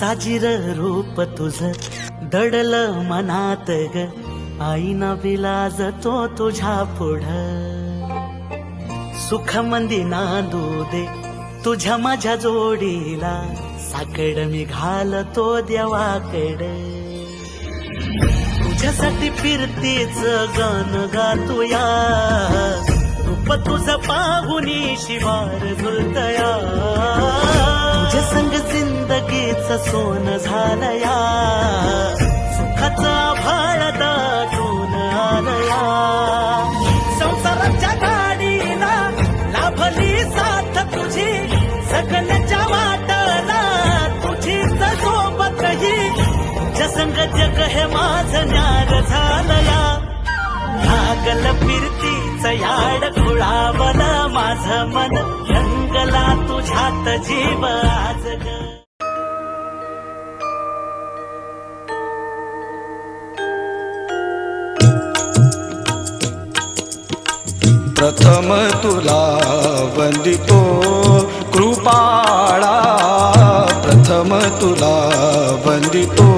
साजिर रूप तुझ दडल मनात ग. आईना विलाज तो तुझ्या पुढ. सुख मंदी नांदू दे तुझ्या माझ्या जोडीला. साकड मी घालतो देवाकड. तुझ्यासाठी फिरतीच गाण गातोया रूप तुझ पाहुनी शिवार झुलतया. तुझ्या संग जिंदगीच सोन झालया. सुखाचा भाळ दाटून आलया. संसाराच्या गाडीला लाभली साथ तुझी. सगळ्याच्या वाटला तुझी सोबतही तुझ्या संग जग हे माझं ज्ञान झालया. लागल फिरतीच याड खुळावलं माझ मन. रंगला तुझ्यात जीव आज प्रथम तुला वंदितो कृपाळा. प्रथम तुला वंदितो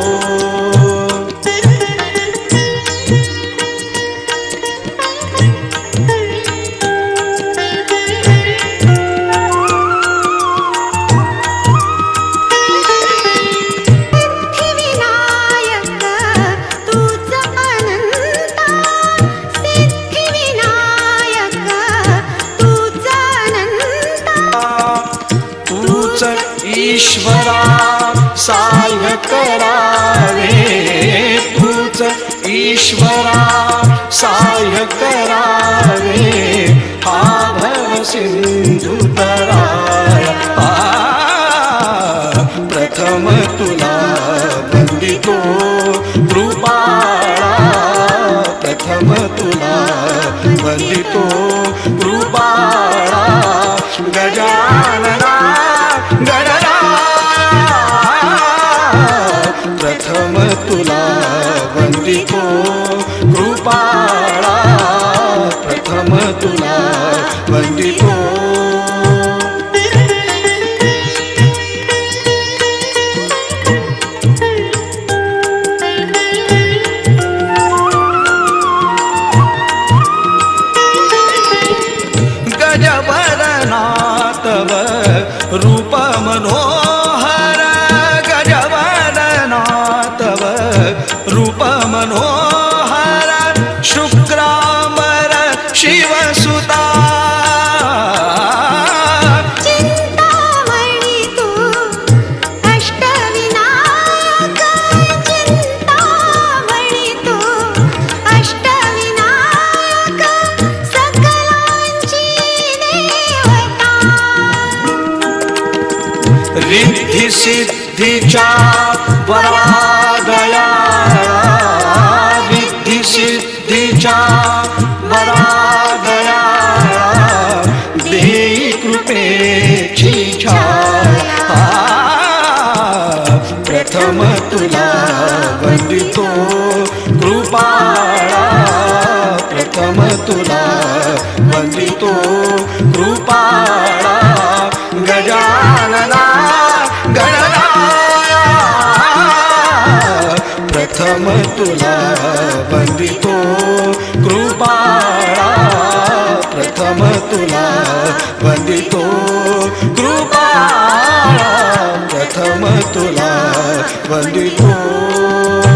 करावे. तूच ईश्वरा साय करावे. हा भव सिंधू तराया प्रथम तुला वंदितो. कृपाळा प्रथम तुला वंदितो. कृपाळा गजानन रिद्धी सिद्धीच्या वरादया रिद्धी सिद्धीच्या वरादया देई कृपेची छाया. प्रथम तुला वंदितो कृपाळा. प्रथम तुला तुला वंदितो कृपाळा प्रथम तुला वंदितो कृपाळा प्रथम तुला वंदितो